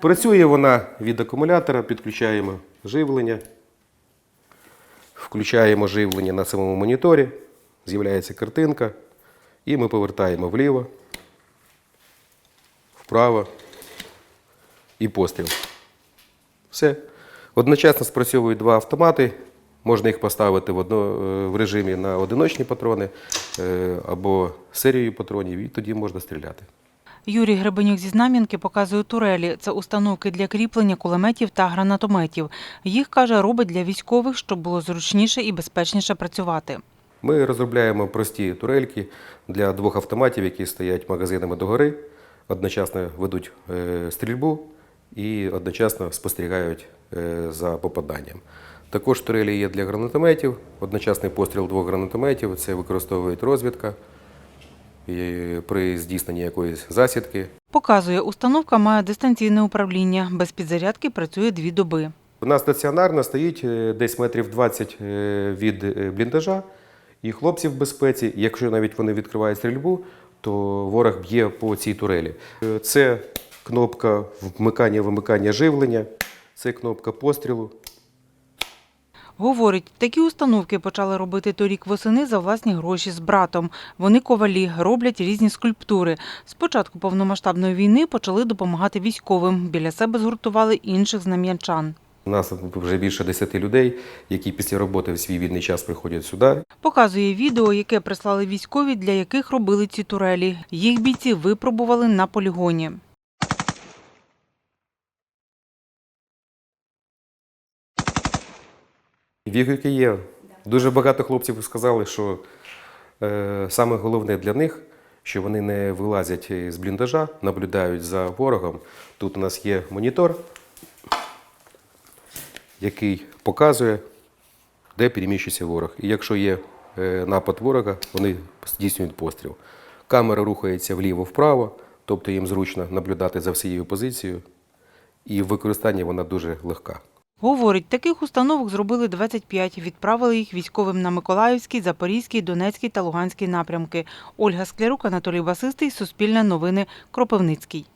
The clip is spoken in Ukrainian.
Працює вона від акумулятора, підключаємо живлення, включаємо живлення на самому моніторі, з'являється картинка, і ми повертаємо вліво, вправо і постріл. Все. Одночасно спрацьовують два автомати. Можна їх поставити в, одно, е, в режимі на одиночні патрони е, або серію патронів, і тоді можна стріляти. Юрій Гребенюк зі Знам'янки показує турелі. Це установки для кріплення кулеметів та гранатометів. Їх, каже, робить для військових, щоб було зручніше і безпечніше працювати. Ми розробляємо прості турельки для двох автоматів, які стоять магазинами догори, одночасно ведуть е, стрільбу і одночасно спостерігають е, за попаданням. Також турелі є для гранатометів, одночасний постріл двох гранатометів, це використовують розвідка при здійсненні якоїсь засідки. Показує, установка має дистанційне управління. Без підзарядки працює дві доби. Вона стаціонарна стоїть е, десь метрів 20 е, від е, бліндажа, і хлопці в безпеці, якщо навіть вони відкривають стрільбу, то ворог б'є по цій турелі. Це кнопка вмикання-вимикання живлення, це кнопка пострілу. Говорить, такі установки почали робити торік восени за власні гроші з братом. Вони ковалі, роблять різні скульптури. З початку повномасштабної війни почали допомагати військовим. Біля себе згуртували інших знам'янчан. У нас вже більше 10 людей, які після роботи в свій вільний час приходять сюди. Показує відео, яке прислали військові, для яких робили ці турелі. Їх бійці випробували на полігоні. Відгуки є. Дуже багато хлопців сказали, що е, саме головне для них, що вони не вилазять з бліндажа, наблюдають за ворогом. Тут у нас є монітор, який показує, де переміщується ворог. І якщо є е, напад ворога, вони здійснюють постріл. Камера рухається вліво-вправо, тобто їм зручно наблюдати за всією позицією, і в використанні вона дуже легка. Говорить, таких установок зробили 25. Відправили їх військовим на Миколаївський, Запорізький, Донецький та Луганський напрямки. Ольга Склярук, Анатолій Басистий, Суспільне новини, Кропивницький.